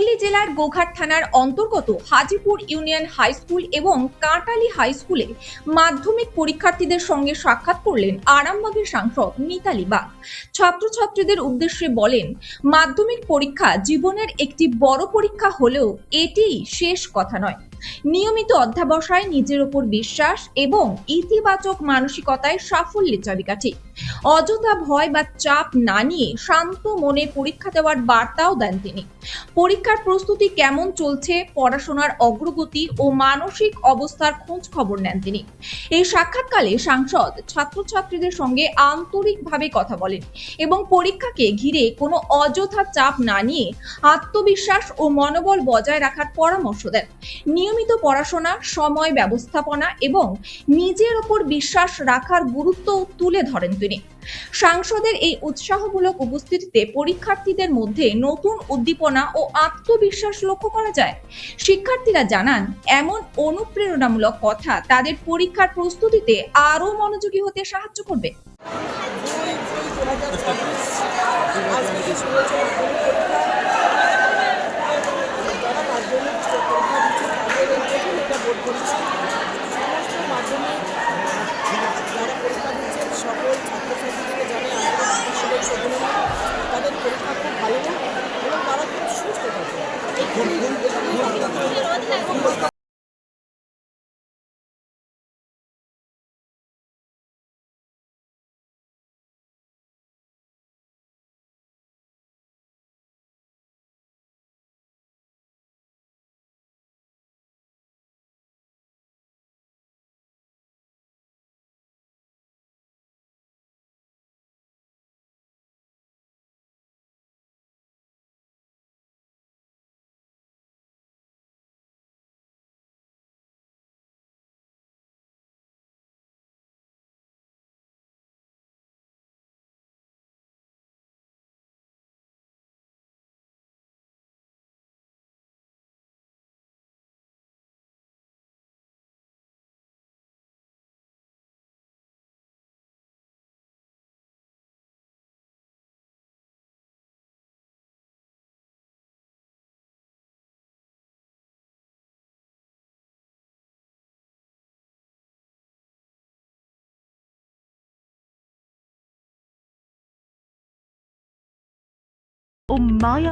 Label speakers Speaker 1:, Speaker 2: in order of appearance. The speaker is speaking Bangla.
Speaker 1: হুগলি জেলার গোঘাট থানার অন্তর্গত হাজিপুর ইউনিয়ন হাই স্কুল এবং কাঁটালি হাই স্কুলে মাধ্যমিক পরীক্ষার্থীদের সঙ্গে সাক্ষাৎ করলেন আরামবাগের সাংসদ মিতালি বাগ। ছাত্রছাত্রীদের উদ্দেশ্যে বলেন, মাধ্যমিক পরীক্ষা জীবনের একটি বড় পরীক্ষা হলেও এটিই শেষ কথা নয়। নিয়মিত অধ্যাবসায় নিজের ওপর বিশ্বাস এবং ইতিবাচক মানসিকতায় সাফল্যের চাবিকাঠি। অযথা ভয় বা চাপ না নিয়ে শান্ত মনে পরীক্ষা দেওয়ার বার্তাও দেন তিনি। পরীক্ষার প্রস্তুতি কেমন চলছে, পড়াশোনার অগ্রগতি ও মানসিক অবস্থার খোঁজ খবর নেন তিনি। এই সাক্ষাৎকালে সাংসদ, ছাত্রছাত্রীদের সঙ্গে আন্তরিকভাবে কথা বলেন এবং পরীক্ষাকে ঘিরে কোনো অযথা চাপ না নিয়ে আত্মবিশ্বাস ও মনোবল বজায় রাখার পরামর্শ দেন। নিয়মিত পড়াশোনা, সময় ব্যবস্থাপনা এবং নিজের ওপর বিশ্বাস রাখার গুরুত্ব তুলে ধরেন তিনি। সাংসদের এই উৎসাহমূলক উপস্থিতিতে পরীক্ষার্থীদের মধ্যে নতুন উদ্দীপনা ও আত্মবিশ্বাস লক্ষ্য করা যায়। শিক্ষার্থীরা জানান, এমন অনুপ্রেরণামূলক কথা তাদের পরীক্ষার প্রস্তুতিতে আরও মনোযোগী হতে সাহায্য করবে।
Speaker 2: um
Speaker 3: Maya